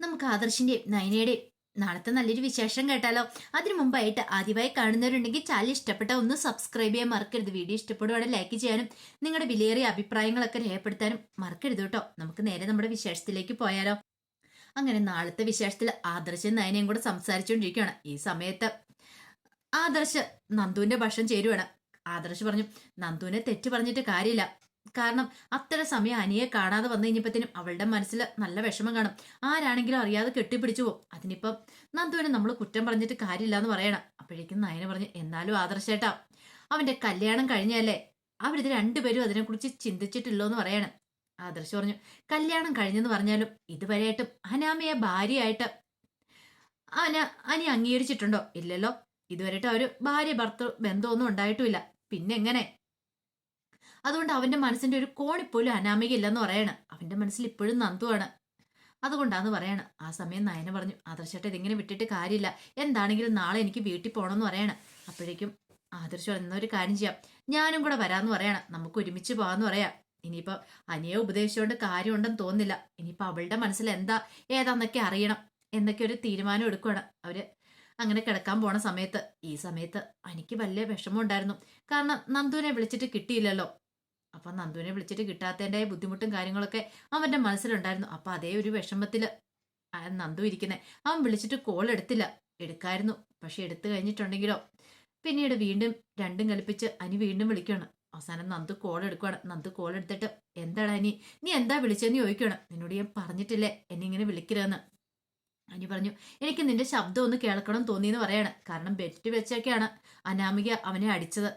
നമുക്ക് ആദർശിന്റെയും നയനയുടെയും നാളത്തെ നല്ലൊരു വിശേഷം കേട്ടാലോ? അതിനു മുമ്പായിട്ട് ആദ്യമായി കാണുന്നവരുണ്ടെങ്കിൽ ചാനൽ ഇഷ്ടപ്പെട്ട ഒന്ന് സബ്സ്ക്രൈബ് ചെയ്യാൻ മറക്കരുത്. വീഡിയോ ഇഷ്ടപ്പെടുവാണെങ്കിൽ ലൈക്ക് ചെയ്യാനും നിങ്ങളുടെ വിലയേറിയ അഭിപ്രായങ്ങളൊക്കെ രേഖപ്പെടുത്താനും മറക്കരുത് കേട്ടോ. നമുക്ക് നേരെ നമ്മുടെ വിശേഷത്തിലേക്ക് പോയാലോ? അങ്ങനെ നാളത്തെ വിശേഷത്തിൽ ആദർശം നയനയും കൂടെ സംസാരിച്ചുകൊണ്ടിരിക്കുകയാണ്. ഈ സമയത്ത് ആദർശ് നന്ദുവിന്റെ ഭക്ഷണം ചേരുവാണ്. ആദർശ് പറഞ്ഞു നന്ദുവിനെ തെറ്റ് പറഞ്ഞിട്ട് കാര്യമില്ല. കാരണം അത്ര സമയം അനിയെ കാണാതെ വന്നു കഴിഞ്ഞപ്പത്തിനും അവളുടെ മനസ്സിൽ നല്ല വിഷമം കാണും. ആരാണെങ്കിലും അറിയാതെ കെട്ടിപ്പിടിച്ചു പോകും. അതിനിപ്പം നന്ദുവിനെ നമ്മൾ കുറ്റം പറഞ്ഞിട്ട് കാര്യമില്ല എന്ന് പറയണം. അപ്പോഴേക്കും നയന പറഞ്ഞു എന്നാലും ആദർശേട്ടാ അവന്റെ കല്യാണം കഴിഞ്ഞല്ലേ അവരിത് രണ്ടുപേരും അതിനെക്കുറിച്ച് ചിന്തിച്ചിട്ടില്ലോ എന്ന് പറയണം. ആദർശ് പറഞ്ഞു കല്യാണം കഴിഞ്ഞെന്ന് പറഞ്ഞാലും ഇതുവരെയായിട്ടും അനാമയെ ഭാര്യയായിട്ട് അന അനി അംഗീകരിച്ചിട്ടുണ്ടോ? ഇല്ലല്ലോ. ഇതുവരെയായിട്ട് അവർ ഭാര്യ ഭർത്തൃ ബന്ധമൊന്നും ഉണ്ടായിട്ടുമില്ല. പിന്നെ എങ്ങനെ അതുകൊണ്ട് അവന്റെ മനസ്സിന്റെ ഒരു കോണിപ്പോലും അനാമികയില്ലെന്ന് പറയണം. അവന്റെ മനസ്സിൽ ഇപ്പോഴും നന്ദുവാണ് അതുകൊണ്ടാന്ന് പറയണം. ആ സമയം നയന പറഞ്ഞു ആദർശേട്ട ഇതിങ്ങനെ വിട്ടിട്ട് കാര്യമില്ല. എന്താണെങ്കിലും നാളെ എനിക്ക് വീട്ടിൽ പോകണമെന്ന് പറയണം. അപ്പോഴേക്കും ആദർശ എന്നൊരു കാര്യം ചെയ്യാം. ഞാനും കൂടെ വരാമെന്ന് പറയണം. നമുക്ക് ഒരുമിച്ച് പോകാമെന്ന് പറയാം. ഇനിയിപ്പോ അനിയെ ഉപദേശിച്ചുകൊണ്ട് കാര്യമുണ്ടെന്ന് തോന്നുന്നില്ല. ഇനിയിപ്പോ അവളുടെ മനസ്സിൽ എന്താ ഏതാന്നൊക്കെ അറിയണം. എന്നൊക്കെ ഒരു തീരുമാനം എടുക്കുകയാണ് അവർ അങ്ങനെ കിടക്കാൻ പോണ സമയത്ത്. ഈ സമയത്ത് എനിക്ക് വലിയ വിഷമം ഉണ്ടായിരുന്നു കാരണം നന്ദുവിനെ വിളിച്ചിട്ട് കിട്ടിയില്ലല്ലോ. അപ്പൊ നന്ദുവിനെ വിളിച്ചിട്ട് കിട്ടാത്തതിന്റെ ബുദ്ധിമുട്ടും കാര്യങ്ങളൊക്കെ അവന്റെ മനസ്സിലുണ്ടായിരുന്നു. അപ്പൊ അതേ ഒരു വിഷമത്തിൽ നന്ദു ഇരിക്കുന്നത് അവൻ വിളിച്ചിട്ട് കോൾ എടുത്തില്ല. എടുക്കായിരുന്നു. പക്ഷെ എടുത്തു കഴിഞ്ഞിട്ടുണ്ടെങ്കിലോ? പിന്നീട് വീണ്ടും രണ്ടും കളിപ്പിച്ച് അനി വീണ്ടും വിളിക്കുകയാണ് അവസാനം നന്ദു കോൾ എടുക്കുകയാണ് നന്ദു കോൾ എടുത്തിട്ട് എന്താണ് അനി? നീ എന്താ വിളിച്ചതെന്ന് ചോദിക്കുകയാണ് നിന്നോട് ഞാൻ പറഞ്ഞിട്ടില്ലേ? എന്നെ ഇങ്ങനെ വിളിക്കരുതെന്ന്. അനി പറഞ്ഞു എനിക്ക് നിന്റെ ശബ്ദം ഒന്ന് കേൾക്കണം തോന്നിയെന്ന് പറയാണ്. കാരണം ബെറ്റ് വെച്ചൊക്കെയാണ് അനാമിക അവനെ അടിച്ചത്.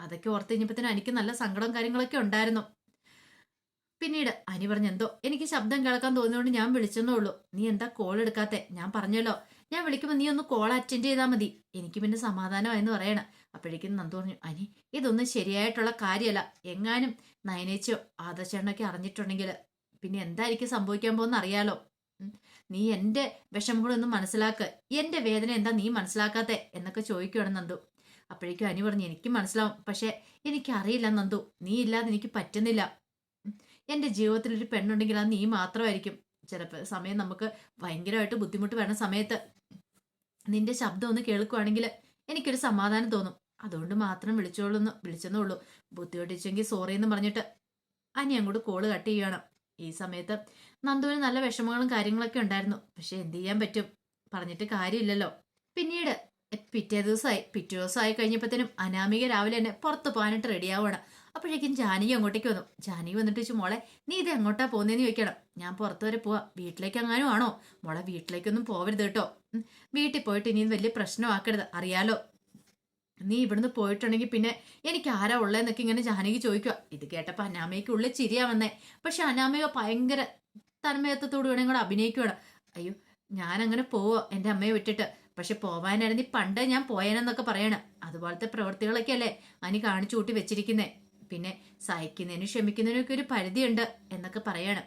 അതൊക്കെ ഓർത്ത് കഴിഞ്ഞപ്പത്തിന് എനിക്ക് നല്ല സങ്കടം കാര്യങ്ങളൊക്കെ ഉണ്ടായിരുന്നു. പിന്നീട് അനി പറഞ്ഞു എന്തോ? എനിക്ക് ശബ്ദം കേൾക്കാൻ തോന്നിയതുകൊണ്ട് ഞാൻ വിളിച്ചെന്നേ ഉള്ളൂ. നീ എന്താ കോൾ എടുക്കാത്തെ? ഞാൻ പറഞ്ഞല്ലോ. ഞാൻ വിളിക്കുമ്പോൾ നീ ഒന്ന് കോൾ അറ്റൻഡ് ചെയ്താൽ മതി. എനിക്ക് പിന്നെ സമാധാനമായെന്ന് പറയണം. അപ്പോഴേക്കും നന്ദു പറഞ്ഞു അനി ഇതൊന്നും ശരിയായിട്ടുള്ള കാര്യമല്ല. എങ്ങാനും നയനേച്ചോ ആദർശനൊക്കെ അറിഞ്ഞിട്ടുണ്ടെങ്കിൽ പിന്നെ എന്തായിരിക്കും സംഭവിക്കാൻ പോകുന്ന അറിയാലോ. നീ എന്റെ വിഷമങ്ങളൊന്നും മനസ്സിലാക്ക്. എന്റെ വേദന എന്താ നീ മനസ്സിലാക്കാത്തെ? എന്നൊക്കെ ചോദിക്കുകയാണ് നന്ദു. അപ്പോഴേക്കും അനി പറഞ്ഞു എനിക്ക് മനസ്സിലാവും. പക്ഷെ എനിക്കറിയില്ല നന്ദു. നീ ഇല്ലാതെ എനിക്ക് പറ്റുന്നില്ല. എന്റെ ജീവിതത്തിൽ ഒരു പെണ്ണുണ്ടെങ്കിൽ അത് നീ മാത്രമായിരിക്കും. ചിലപ്പോൾ സമയം നമുക്ക് ഭയങ്കരമായിട്ട് ബുദ്ധിമുട്ട് വരുന്ന സമയത്ത് നിന്റെ ശബ്ദം ഒന്ന് കേൾക്കുവാണെങ്കിൽ എനിക്കൊരു സമാധാനം തോന്നും. അതുകൊണ്ട് മാത്രം വിളിച്ചോളൂന്ന് വിളിച്ചെന്നേ ഉള്ളൂ ബുദ്ധിമുട്ടിച്ചെങ്കിൽ സോറി എന്ന് പറഞ്ഞിട്ട് അനി അങ്ങോട്ട് കോൾ കട്ട് ചെയ്യണം ഈ സമയത്ത് നന്ദുവിന് നല്ല വിഷമങ്ങളും കാര്യങ്ങളൊക്കെ ഉണ്ടായിരുന്നു. പക്ഷെ എന്ത് ചെയ്യാൻ പറ്റും? പറഞ്ഞിട്ട് കാര്യമില്ലല്ലോ. പിന്നീട് പിറ്റേ ദിവസമായി പിറ്റേ ദിവസമായി കഴിഞ്ഞപ്പോഴത്തേനും അനാമിക രാവിലെ തന്നെ പുറത്ത് പോകാനായിട്ട് റെഡിയാവുകയാണ് അപ്പോഴേക്കും ജാനകി അങ്ങോട്ടേക്ക് വന്നു. ജാനകി വന്നിട്ട് വെച്ചു മോളെ നീ ഇത് എങ്ങോട്ടാ പോകുന്നതെന്ന് ചോദിക്കണം. ഞാൻ പുറത്ത് വരെ പോവാ. വീട്ടിലേക്ക് എങ്ങാനും ആണോ? മോളെ വീട്ടിലേക്കൊന്നും പോവരുത് കേട്ടോ. വീട്ടിൽ പോയിട്ട് ഇനിയും വലിയ പ്രശ്നമാക്കരുത്. അറിയാലോ? നീ ഇവിടുന്ന് പോയിട്ടുണ്ടെങ്കിൽ പിന്നെ എനിക്ക് ആരാ ഉള്ളതെന്നൊക്കെ ഇങ്ങനെ ജാനകി ചോദിക്കുക ഇത് കേട്ടപ്പോൾ അനാമയ്ക്ക് ഉള്ളിൽ ചിരിയാ വന്നേ. പക്ഷെ അനാമയ ഭയങ്കര തന്മയത്വത്തോട് വേണമെങ്കിൽ കൂടെ അഭിനയിക്കുകയാണ് അയ്യോ ഞാൻ അങ്ങനെ എന്റെ അമ്മയെ വിട്ടിട്ട്. പക്ഷെ പോവാനായിരുന്നു പണ്ട് ഞാൻ പോയേനെന്നൊക്കെ പറയണം. അതുപോലത്തെ പ്രവൃത്തികളൊക്കെ അല്ലേ അനി കാണിച്ചു കൂട്ടി വെച്ചിരിക്കുന്നേ. പിന്നെ സഹിക്കുന്നതിനും ക്ഷമിക്കുന്നതിനും ഒക്കെ ഒരു പരിധിയുണ്ട് എന്നൊക്കെ പറയണം.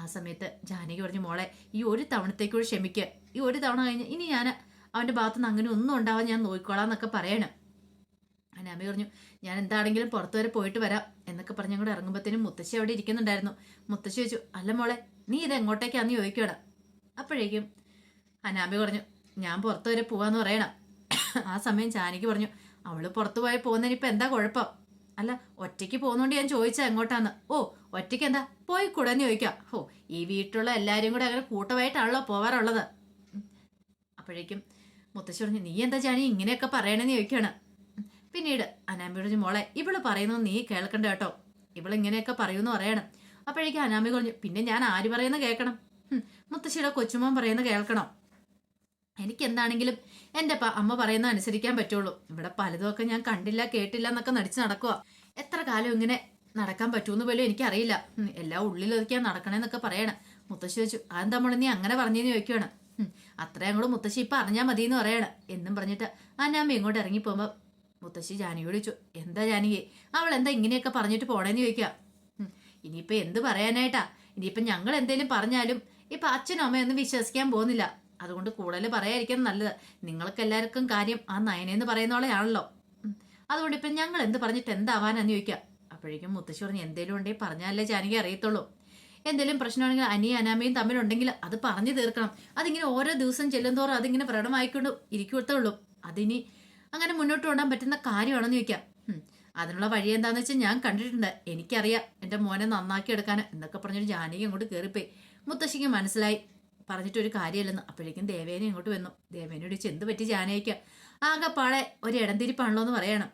ആ സമയത്ത് ജാനകി പറഞ്ഞു മോളെ ഈ ഒരു തവണത്തേക്കൂടെ ക്ഷമിക്കുക ഈ ഒരു തവണ കഴിഞ്ഞ് ഇനി ഞാൻ അവന്റെ ഭാഗത്തുനിന്ന് അങ്ങനെ ഒന്നും ഉണ്ടാവാൻ ഞാൻ നോക്കിക്കോളാം എന്നൊക്കെ പറയണം. അനാമി പറഞ്ഞു ഞാൻ എന്താണെങ്കിലും പുറത്തു വരെ പോയിട്ട് വരാം എന്നൊക്കെ പറഞ്ഞ് അങ്ങോട്ട് ഇറങ്ങുമ്പോഴത്തേനും മുത്തശ്ശി അവിടെ ഇരിക്കുന്നുണ്ടായിരുന്നു. മുത്തശ്ശി ചോദിച്ചു അല്ല മോളെ നീ ഇത് എങ്ങോട്ടേക്കാന്ന് ചോദിക്കണം അപ്പോഴേക്കും അനാമി പറഞ്ഞു ഞാൻ പുറത്തു വരെ പോവാന്ന് പറയണം. ആ സമയം ചാനിക്ക് പറഞ്ഞു അവൾ പുറത്തു പോയി പോകുന്നതിന് ഇപ്പൊ എന്താ കുഴപ്പം? അല്ല ഒറ്റയ്ക്ക് പോകുന്നോണ്ട് ഞാൻ ചോദിച്ചാ എങ്ങോട്ടാന്ന്? ഓ ഒറ്റയ്ക്ക് എന്താ? പോയി കൂടെന്ന് ചോദിക്കാം. ഓ ഈ വീട്ടിലുള്ള എല്ലാരും കൂടെ അങ്ങനെ കൂട്ടമായിട്ടാണല്ലോ പോവാറുള്ളത്. അപ്പോഴേക്കും മുത്തശ്ശി പറഞ്ഞു നീ എന്താ ചാനി ഇങ്ങനെയൊക്കെ പറയണെന്ന് ചോദിക്കാണ്. പിന്നീട് അനാമി പറഞ്ഞു മോളെ ഇവൾ പറയുന്നത് നീ കേൾക്കണ്ട കേട്ടോ. ഇവൾ ഇങ്ങനെയൊക്കെ പറയൂന്ന് പറയണം. അപ്പോഴേക്കും അനാമി പറഞ്ഞു പിന്നെ ഞാൻ ആര് പറയുന്ന കേൾക്കണം? മുത്തശ്ശിയുടെ കൊച്ചുമോൻ പറയുന്ന കേൾക്കണോ? എനിക്ക് എന്താണെങ്കിലും എന്റെ അമ്മ പറയുന്ന അനുസരിക്കാൻ പറ്റുള്ളൂ. ഇവിടെ പലതുമൊക്കെ ഞാൻ കണ്ടില്ല കേട്ടില്ല എന്നൊക്കെ നടിച്ച് നടക്കുക എത്ര കാലം ഇങ്ങനെ നടക്കാൻ പറ്റുമെന്ന് പോലും എനിക്കറിയില്ല. എല്ലാ ഉള്ളിലൊതുക്കിയാ നടക്കണേന്നൊക്കെ പറയണം. മുത്തശ്ശി വെച്ചു അതെന്താ മോളെ നീ അങ്ങനെ പറഞ്ഞെന്ന് ചോദിക്കുകയാണ് അത്ര കൂടെ മുത്തശ്ശി ഇപ്പൊ അറിഞ്ഞാൽ മതി എന്ന് പറയണം. എന്നും പറഞ്ഞിട്ട് അന്നാമ്മ ഇങ്ങോട്ട് ഇറങ്ങി പോകുമ്പോ മുത്തശ്ശി ജാനകിയോട് ചോദിച്ചു എന്താ ജാനകി? അവൾ എന്താ ഇങ്ങനെയൊക്കെ പറഞ്ഞിട്ട് പോണേന്ന് ചോദിക്കുക ഇനിയിപ്പോൾ ഇനിയിപ്പൊ എന്ത് പറയാനായിട്ടാ? ഇനിയിപ്പൊ ഞങ്ങൾ എന്തേലും പറഞ്ഞാലും ഇപ്പൊ അച്ഛനും അമ്മയൊന്നും വിശ്വസിക്കാൻ പോകുന്നില്ല. അതുകൊണ്ട് കൂടുതൽ പറയാതിരിക്കാൻ നല്ലത്. നിങ്ങൾക്ക് എല്ലാവർക്കും കാര്യം ആ നയനെന്ന് പറയുന്നവളെയാണല്ലോ. അതുകൊണ്ട് ഇപ്പം ഞങ്ങൾ എന്ത് പറഞ്ഞിട്ട് എന്താവാനാന്ന് ചോദിക്കുക. അപ്പോഴേക്കും മുത്തശ്ശി പറഞ്ഞ് എന്തേലും ഉണ്ടെങ്കിൽ പറഞ്ഞാലേ ജാനകി അറിയത്തുള്ളൂ. എന്തെങ്കിലും പ്രശ്നമാണെങ്കിൽ അനിയും അനാമയും തമ്മിലുണ്ടെങ്കിൽ അത് പറഞ്ഞു തീർക്കണം. അതിങ്ങനെ ഓരോ ദിവസം ചെല്ലുന്തോറും അതിങ്ങനെ പ്രകടമായിക്കൊണ്ട് ഇരിക്കത്തുള്ളൂ അതിനി അങ്ങനെ മുന്നോട്ട് കൊണ്ടാൻ പറ്റുന്ന കാര്യമാണെന്ന് ചോദിക്കാം അതിനുള്ള വഴി എന്താണെന്ന് വെച്ചാൽ ഞാൻ കണ്ടിട്ടുണ്ട്. എനിക്കറിയാം എന്റെ മോനെ നന്നാക്കി എടുക്കാൻ എന്നൊക്കെ പറഞ്ഞൊരു ജാനകി അങ്ങോട്ട് കയറിപ്പോയി മുത്തശ്ശിക്ക് മനസ്സിലായി. പറഞ്ഞിട്ടൊരു കാര്യമില്ലെന്ന്. അപ്പോഴേക്കും ദേവേനെ ഇങ്ങോട്ട് വന്നു. ദേവേനോട് എന്ത് പറ്റി ആകെ ആകെപ്പാടെ ഒരു ഇടംതിരിപ്പാണല്ലോ എന്ന് പറയണം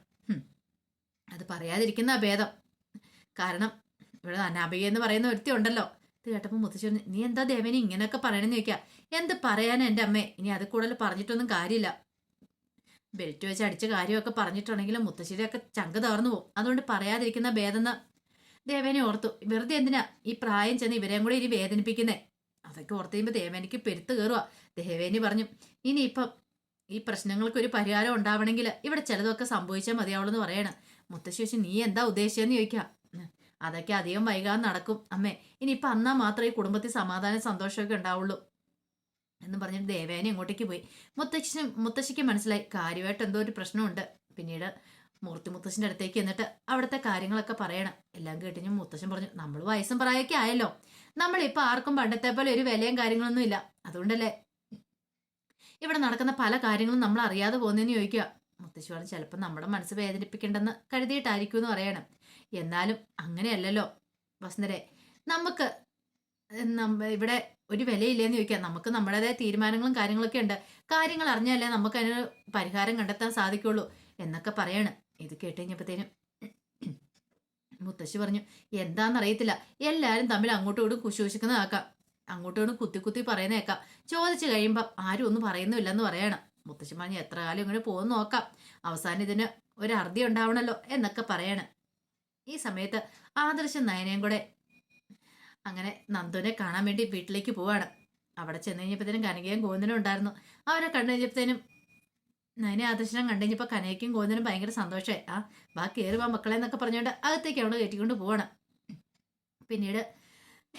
അത് പറയാതിരിക്കുന്ന ഭേദം കാരണം ഇവിടെ അനാബിക എന്ന് പറയുന്ന ഒരുത്തി ഉണ്ടല്ലോ. ഇത് കേട്ടപ്പോൾ മുത്തശ്ശി നീ എന്താ ദേവേനെ ഇങ്ങനെയൊക്കെ പറയണമെന്ന് ചോദിക്കുക എന്ത് പറയാനാ എന്റെ അമ്മേ? ഇനി അത് കൂടുതൽ പറഞ്ഞിട്ടൊന്നും കാര്യമില്ല. ബെൽറ്റ് വെച്ച് അടിച്ച കാര്യമൊക്കെ പറഞ്ഞിട്ടുണ്ടെങ്കിലും മുത്തശ്ശിയുടെയൊക്കെ ചങ്ക തകർന്നു പോകും. അതുകൊണ്ട് പറയാതിരിക്കുന്ന ഭേദം ദേവേനെ ഓർത്തു. വെറുതെ എന്തിനാ ഈ പ്രായം ചെന്ന് ഇവരെയും കൂടെ ഇനി വേദനിപ്പിക്കുന്നേ? അതൊക്കെ ഓർത്ത് കഴിയുമ്പോൾ ദേവേനിക്ക് പെരുത്ത് കയറുക ദേവേനി പറഞ്ഞു ഇനിയിപ്പം ഈ പ്രശ്നങ്ങൾക്ക് ഒരു പരിഹാരം ഉണ്ടാവണമെങ്കിൽ ഇവിടെ ചിലതൊക്കെ സംഭവിച്ചാൽ മതിയാവുള്ളൂ എന്ന് പറയണം. മുത്തശ്ശി നീ എന്താ ഉദ്ദേശിച്ചെന്ന് ചോദിക്കാം. അതൊക്കെ അധികം വൈകാതെ നടക്കും അമ്മേ. ഇനി ഇനിയിപ്പം അന്നാ മാത്രമേ ഈ കുടുംബത്തിൽ സമാധാനം സന്തോഷമൊക്കെ ഉണ്ടാവുള്ളൂ. എന്ന് പറഞ്ഞിട്ട് ദേവേനെ അങ്ങോട്ടേക്ക് പോയി. മുത്തശ്ശി മുത്തശ്ശിക്ക് മനസ്സിലായി കാര്യമായിട്ട് എന്തോ ഒരു പ്രശ്നമുണ്ട്. പിന്നീട് മൂർത്തി മുത്തശ്ശിന്റെ അടുത്തേക്ക് എന്നിട്ട് അവിടുത്തെ കാര്യങ്ങളൊക്കെ പറയണം. എല്ലാം കേട്ടിഞ്ഞ് മുത്തശ്ശൻ പറഞ്ഞു നമ്മൾ വയസ്സും പ്രായമൊക്കെ ആയല്ലോ. നമ്മളിപ്പോൾ ആർക്കും പണ്ടത്തെ പോലെ ഒരു വിലയും കാര്യങ്ങളൊന്നും ഇല്ല. അതുകൊണ്ടല്ലേ? ഇവിടെ നടക്കുന്ന പല കാര്യങ്ങളും നമ്മൾ അറിയാതെ പോകുന്നതെന്ന് ചോദിക്കുക. മുത്തശ്ശി പറഞ്ഞു ചിലപ്പോൾ നമ്മുടെ മനസ്സ് വേദനിപ്പിക്കേണ്ടെന്ന് കരുതിയിട്ടായിരിക്കും എന്ന് പറയണം. എന്നാലും അങ്ങനെയല്ലല്ലോ. വസന്തരെ നമുക്ക് ഇവിടെ ഒരു വിലയില്ലേന്ന് ചോദിക്കാം നമുക്ക് നമ്മുടേതായ തീരുമാനങ്ങളും കാര്യങ്ങളൊക്കെ ഉണ്ട്. കാര്യങ്ങൾ അറിഞ്ഞാലേ നമുക്ക് അതിന് പരിഹാരം കണ്ടെത്താൻ സാധിക്കുള്ളൂ എന്നൊക്കെ പറയാണ്. ഇത് കേട്ട് കഴിഞ്ഞപ്പോഴത്തേനും മുത്തശ്ശി പറഞ്ഞു എന്താണെന്നറിയത്തില്ല എല്ലാവരും തമ്മിൽ അങ്ങോട്ടും ഇങ്ങോട്ടും കുശൂഷിക്കുന്നതാക്കാം അങ്ങോട്ടും ഇങ്ങോട്ടും കുത്തി കുത്തി പറയുന്നേക്കാം ചോദിച്ചു കഴിയുമ്പോൾ ആരും ഒന്നും പറയുന്നുമില്ലെന്ന് പറയണം. മുത്തശ്ശി പറഞ്ഞു എത്ര കാലം ഇങ്ങനെ പോകുന്ന നോക്കാം. അവസാനം ഇതിന് ഒരു അർദ്ധി ഉണ്ടാവണല്ലോ എന്നൊക്കെ പറയണം. ഈ സമയത്ത് ആദർശം നയനയും കൂടെ അങ്ങനെ നന്ദുവിനെ കാണാൻ വേണ്ടി വീട്ടിലേക്ക് പോവാണ്. അവിടെ ചെന്ന് കഴിഞ്ഞപ്പോഴത്തേനും കനകയും ഗോവിന്ദനും ഉണ്ടായിരുന്നു. അവരെ കണ്ടു കഴിഞ്ഞപ്പോഴത്തേനും നയനെ ആദർശനം കണ്ടു കനയ്ക്കും കോന്നിനും ഭയങ്കര സന്തോഷമായി. ആ ബാക്കി കയറി വാ മക്കളെ എന്നൊക്കെ പറഞ്ഞുകൊണ്ട് അകത്തേക്ക് അവിടെ കയറ്റിക്കൊണ്ട് പോവാണ്. പിന്നീട്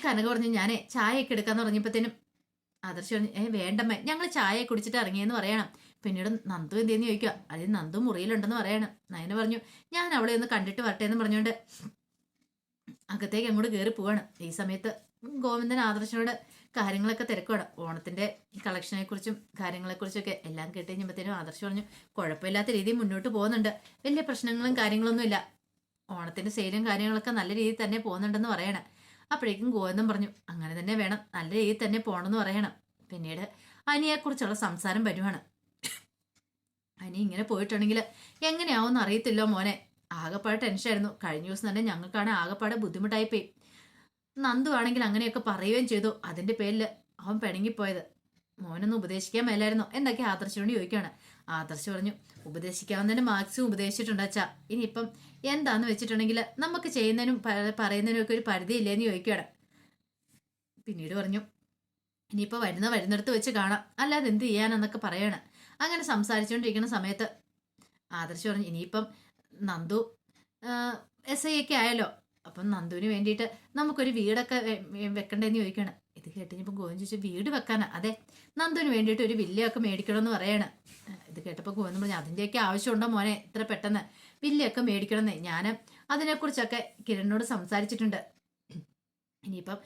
കനക പറഞ്ഞു ഞാനേ ചായയൊക്കെ എടുക്കാന്ന് പറഞ്ഞപ്പോഴത്തേനും ആദർശ് പറഞ്ഞു ഏ വേണ്ടമ്മേ ഞങ്ങൾ ചായ കുടിച്ചിട്ട് ഇറങ്ങിയെന്ന് പറയണം. പിന്നീട് നന്ദു എന്തെന്ന് ചോദിക്കുക അതിന് നന്ദു മുറിയിലുണ്ടെന്ന് പറയണം. നയന പറഞ്ഞു ഞാൻ അവളെ ഒന്ന് കണ്ടിട്ട് വരട്ടെ എന്ന് പറഞ്ഞുകൊണ്ട് അകത്തേക്ക് അങ്ങോട്ട് കയറി പോവാണ്. ഈ സമയത്ത് ഗോവിന്ദൻ ആദർശനോട് കാര്യങ്ങളൊക്കെ തിരക്കുവാണ്. ഓണത്തിന്റെ കളക്ഷനെ കുറിച്ചും കാര്യങ്ങളെക്കുറിച്ചൊക്കെ എല്ലാം കേട്ട് കഴിഞ്ഞപ്പോഴത്തേനും ആദർശ് പറഞ്ഞു കുഴപ്പമില്ലാത്ത രീതിയിൽ മുന്നോട്ട് പോകുന്നുണ്ട്. വലിയ പ്രശ്നങ്ങളും കാര്യങ്ങളൊന്നും ഇല്ല ഓണത്തിന്റെ സെയിലും കാര്യങ്ങളൊക്കെ നല്ല രീതിയിൽ തന്നെ പോകുന്നുണ്ടെന്ന് പറയണം. അപ്പോഴേക്കും ഗോവിന്ദം പറഞ്ഞു അങ്ങനെ തന്നെ വേണം. നല്ല രീതിയിൽ തന്നെ പോകണമെന്ന് പറയണം. പിന്നീട് അനിയെക്കുറിച്ചുള്ള സംസാരം വരുവാണ്. അനി ഇങ്ങനെ പോയിട്ടുണ്ടെങ്കിൽ എങ്ങനെയാവുമെന്ന് അറിയത്തില്ലോ മോനെ. ആകെപ്പാട് ടെൻഷൻ ആയിരുന്നു. കഴിഞ്ഞ ദിവസം തന്നെ ഞങ്ങൾക്കാണ് ആകെപ്പാട് ബുദ്ധിമുട്ടായി പോയി നന്ദു ആണെങ്കിൽ അങ്ങനെയൊക്കെ പറയുകയും ചെയ്തു. അതിന്റെ പേരിൽ അവൻ പിണങ്ങിപ്പോയത്. മോനൊന്ന് ഉപദേശിക്കാൻ മേലായിരുന്നു? എന്തൊക്കെ ആദർശനോട് ചോദിക്കുകയാണ്. ആദർശ് പറഞ്ഞു ഉപദേശിക്കാവുന്നതിന് മാക്സിമം ഉപദേശിച്ചിട്ടുണ്ട് അച്ഛാ. ഇനിയിപ്പം എന്താന്ന് വെച്ചിട്ടുണ്ടെങ്കിൽ നമുക്ക് ചെയ്യുന്നതിനും പറയുന്നതിനും ഒക്കെ ഒരു പരിധി ഇല്ലേന്ന് ചോദിക്കുകയാണ്. പിന്നീട് പറഞ്ഞു ഇനിയിപ്പോൾ വരുന്ന വരുന്നിടത്ത് വെച്ച് കാണാം. അല്ലാതെ എന്ത് ചെയ്യാനെന്നൊക്കെ പറയാണ്. അങ്ങനെ സംസാരിച്ചുകൊണ്ടിരിക്കുന്ന സമയത്ത് ആദർശ് പറഞ്ഞു ഇനിയിപ്പം നന്ദു എസ് ഐ ഒക്കെ ആയല്ലോ. അപ്പം നന്ദുവിന് വേണ്ടിയിട്ട് നമുക്കൊരു വീടൊക്കെ വെക്കണ്ടേന്ന് ചോദിക്കുകയാണ് ഇത് കേട്ടിപ്പോൾ ഗോവൻ ചോദിച്ചു വീട് വെക്കാനാ? അതെ നന്ദുവിന് വേണ്ടിയിട്ട് ഒരു വില്ലയൊക്കെ മേടിക്കണമെന്ന് പറയാണ്. ഇത് കേട്ടപ്പോൾ ഗോവൻ പറഞ്ഞു അതിന്റെയൊക്കെ ആവശ്യമുണ്ടോ മോനെ? ഇത്ര പെട്ടെന്ന്. വില്ലയൊക്കെ മേടിക്കണമെന്നേ ഞാൻ അതിനെക്കുറിച്ചൊക്കെ കിരണിനോട് സംസാരിച്ചിട്ടുണ്ട്. ഇനിയിപ്പം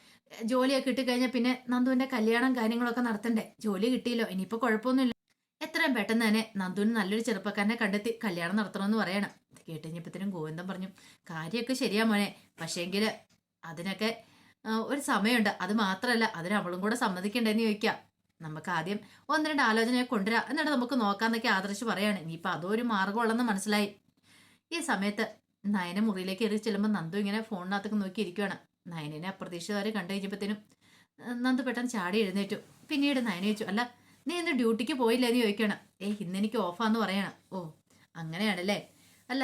ജോലിയൊക്കെ കിട്ടിക്കഴിഞ്ഞാൽ പിന്നെ നന്ദുവിന്റെ കല്യാണം കാര്യങ്ങളൊക്കെ നടത്തണ്ടേ? ജോലി കിട്ടിയല്ലോ ഇനിയിപ്പോൾ കുഴപ്പമൊന്നുമില്ല. എത്രയും പെട്ടെന്ന് തന്നെ നന്ദുവിന് നല്ലൊരു ചെറുപ്പക്കാരനെ കണ്ടെത്തി കല്യാണം നടത്തണമെന്ന് പറയണം. ഇത് ഗോവിന്ദം പറഞ്ഞു കാര്യമൊക്കെ ശരിയാ മോനെ. പക്ഷേങ്കിൽ അതിനൊക്കെ ഒരു സമയമുണ്ട്. അത് മാത്രമല്ല അതിന് അവളും കൂടെ സമ്മതിക്കണ്ടെന്ന് ചോദിക്കാം. നമുക്ക് ആദ്യം ഒന്ന് രണ്ട് ആലോചനയെ കൊണ്ടുവരാം. എന്നിട്ട് നമുക്ക് നോക്കാന്നൊക്കെ ആദർശ് പറയാണ്. ഇനിയിപ്പോൾ അതോ ഒരു മാർഗമുള്ളെന്ന് മനസ്സിലായി. ഈ സമയത്ത് നയന മുറിയിലേക്ക് എറി ചെല്ലുമ്പോൾ നന്ദു ഇങ്ങനെ ഫോണിനകത്തൊക്കെ നോക്കി ഇരിക്കുകയാണ് നയനെ അപ്രതീക്ഷിതവരെ കണ്ടു കഴിഞ്ഞപ്പോഴത്തേനും നന്ദു പെട്ടെന്ന് ചാടി എഴുന്നേറ്റു. പിന്നീട് നയന ചോദിച്ചു അല്ല നീ ഇന്ന് ഡ്യൂട്ടിക്ക് പോയില്ല? എന്ന് ചോദിക്കണം. ഏയ് ഇന്ന് എനിക്ക് ഓഫാന്ന് പറയണം. ഓ അങ്ങനെയാണല്ലേ. അല്ല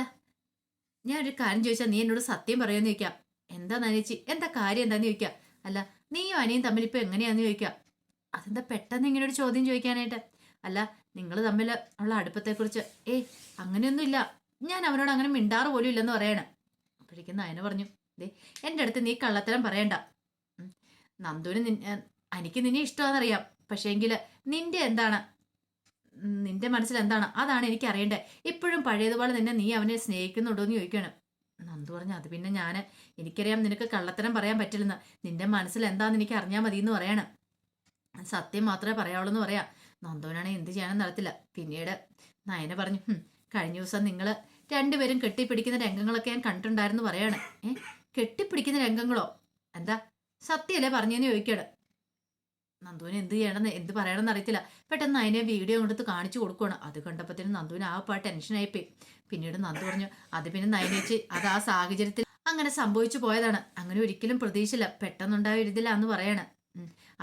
ഞാൻ ഒരു കാര്യം ചോദിച്ചാൽ നീ എന്നോട് സത്യം പറയുമെന്ന് ചോദിക്കാം. എന്താ നനച്ചി എന്താ കാര്യം എന്താണെന്ന് ചോദിക്കാം? അല്ല നീയും അനിയും തമ്മിൽ ഇപ്പൊ എങ്ങനെയാന്ന് ചോദിക്കാം? അതെന്താ പെട്ടെന്ന് ഇങ്ങനെ ഒരു ചോദ്യം ചോദിക്കാനായിട്ട്? അല്ല നിങ്ങൾ തമ്മിൽ ഉള്ള അടുപ്പത്തെക്കുറിച്ച് ഏയ് അങ്ങനെയൊന്നുമില്ല. ഞാൻ അവനോട് അങ്ങനെ മിണ്ടാറ് പോലും ഇല്ലെന്ന് പറയണം. അപ്പോഴേക്കും നയന പറഞ്ഞു ദേ എന്റെ അടുത്ത് നീ കള്ളത്തരം പറയണ്ട. നന്ദുവിന് ഏ, എനിക്ക് നിന്നെ ഇഷ്ടമാണെന്നറിയാം. പക്ഷേങ്കിൽ നിന്റെ എന്താണ് നിന്റെ മനസ്സിൽ എന്താണ് അതാണ് എനിക്ക് അറിയേണ്ടത് ഇപ്പോഴും പഴയതുപോലെ തന്നെ നീ അവനെ സ്നേഹിക്കുന്നുണ്ടോ എന്ന് ചോദിക്കണം നന്ദു പറഞ്ഞു അത് പിന്നെ ഞാൻ എനിക്കറിയാം നിനക്ക് കള്ളത്തരം പറയാൻ പറ്റില്ലെന്ന്. നിന്റെ മനസ്സിൽ എന്താന്ന് എനിക്ക് അറിഞ്ഞാൽ മതി എന്ന് പറയാണ്. സത്യം മാത്രമേ പറയാവുള്ളൂ എന്ന് പറയാം. നന്ദുവിനാണെങ്കിൽ എന്ത് ചെയ്യാനും നടത്തില്ല. പിന്നീട് നയന പറഞ്ഞു കഴിഞ്ഞ ദിവസം നിങ്ങൾ രണ്ടുപേരും കെട്ടിപ്പിടിക്കുന്ന രംഗങ്ങളൊക്കെ ഞാൻ കണ്ടിട്ടുണ്ടായിരുന്നു പറയാണ്. ഏ? കെട്ടിപ്പിടിക്കുന്ന രംഗങ്ങളോ? എന്താ? സത്യല്ലേ പറഞ്ഞെന്ന് ചോദിക്കാണ് നന്ദുവിന് എന്ത് ചെയ്യണമെന്ന് എന്ത് പറയണമെന്ന് അറിയത്തില്ല. പെട്ടെന്ന് അതിനെ വീഡിയോ എടുത്ത് കാണിച്ചു കൊടുക്കുകയാണ് അത് കണ്ടപ്പോഴത്തേനും നന്ദുവിന് ആ പാ ടെൻഷനായിപ്പോയി പിന്നീട് നന്ദു പറഞ്ഞു അത് പിന്നെ നയനേച്ച് അത് ആ സാഹചര്യത്തിൽ അങ്ങനെ സംഭവിച്ചു പോയതാണ്. അങ്ങനെ ഒരിക്കലും പ്രതീക്ഷയില്ല. ഒരിതില്ല എന്ന് പറയാണ്.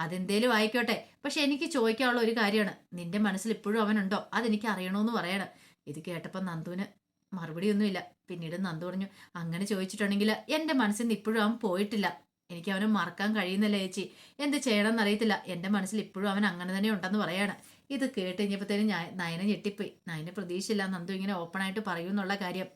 അതെന്തേലും ആയിക്കോട്ടെ. പക്ഷെ എനിക്ക് ചോദിക്കാനുള്ള ഒരു കാര്യമാണ്. നിന്റെ മനസ്സിൽ ഇപ്പോഴും അവനുണ്ടോ? അതെനിക്ക് അറിയണമെന്ന് പറയാണ്. ഇത് കേട്ടപ്പോൾ നന്ദുവിന് മറുപടിയൊന്നുമില്ല. പിന്നീട് നന്ദു പറഞ്ഞു അങ്ങനെ ചോദിച്ചിട്ടുണ്ടെങ്കിൽ എന്റെ മനസ്സിൽ നിന്ന് ഇപ്പോഴും അവൻ പോയിട്ടില്ല. എനിക്ക് അവനെ മറക്കാൻ കഴിയുന്നില്ല ചേച്ചി. എന്ത് ചെയ്യണമെന്ന് അറിയത്തില്ല എന്റെ മനസ്സിൽ ഇപ്പോഴും അവൻ അങ്ങനെ തന്നെ ഉണ്ടെന്ന് പറയാണ്. ഇത് കേട്ട് കഴിഞ്ഞപ്പോഴത്തേനും ഞാൻ നയന ഞെട്ടിപ്പോയി. നയന പ്രതീക്ഷയില്ല. നന്ദു ഇങ്ങനെ ഓപ്പൺ ആയിട്ട് പറയുമെന്നുള്ള കാര്യം.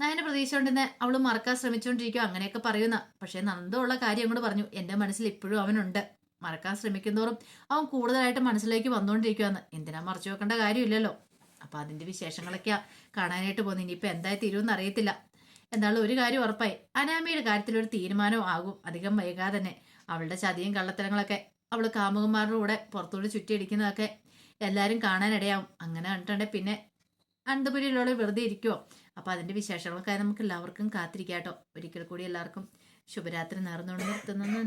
നയന പ്രതീക്ഷ ഉണ്ടെന്ന് അവൾ മറക്കാൻ ശ്രമിച്ചുകൊണ്ടിരിക്കും അങ്ങനെയൊക്കെ പറയുന്ന. പക്ഷെ നന്ദു ഉള്ള കാര്യം അങ്ങോട്ട് പറഞ്ഞു. എന്റെ മനസ്സിൽ ഇപ്പോഴും അവനുണ്ട്. മറക്കാൻ ശ്രമിക്കുന്നോറും അവൻ കൂടുതലായിട്ട് മനസ്സിലേക്ക് വന്നുകൊണ്ടിരിക്കുവാന്ന്. എന്തിനാ മറച്ചു വെക്കേണ്ട കാര്യമില്ലല്ലോ? അപ്പോൾ അതിന്റെ വിശേഷങ്ങളൊക്കെയാ കാണാനായിട്ട് പോകുന്നത്. ഇനിയിപ്പോൾ എന്തായി തീരുമെന്ന് അറിയത്തില്ല. എന്തായാലും ഒരു കാര്യം ഉറപ്പായി. അനാമിയുടെ കാര്യത്തിൽ ഒരു തീരുമാനം ആകും. അധികം വൈകാതെ തന്നെ അവളുടെ ചതിയും കള്ളത്തരങ്ങളൊക്കെ അവൾ കാമുകന്മാരുടെ കൂടെ പുറത്തുകൂടി ചുറ്റിയടിക്കുന്നതൊക്കെ എല്ലാവരും കാണാനിടയാവും. അങ്ങനെ കണ്ടിട്ടുണ്ടെങ്കിൽ പിന്നെ അണ്ടുപുരിയിലുള്ള വെറുതെ ഇരിക്കുമോ അപ്പോൾ അതിന്റെ വിശേഷങ്ങളൊക്കെ നമുക്ക് എല്ലാവർക്കും കാത്തിരിക്കാം കേട്ടോ. ഒരിക്കൽ കൂടി എല്ലാവർക്കും ശുഭരാത്രി നേർന്നുകൊണ്ട് നിർത്തുന്നു.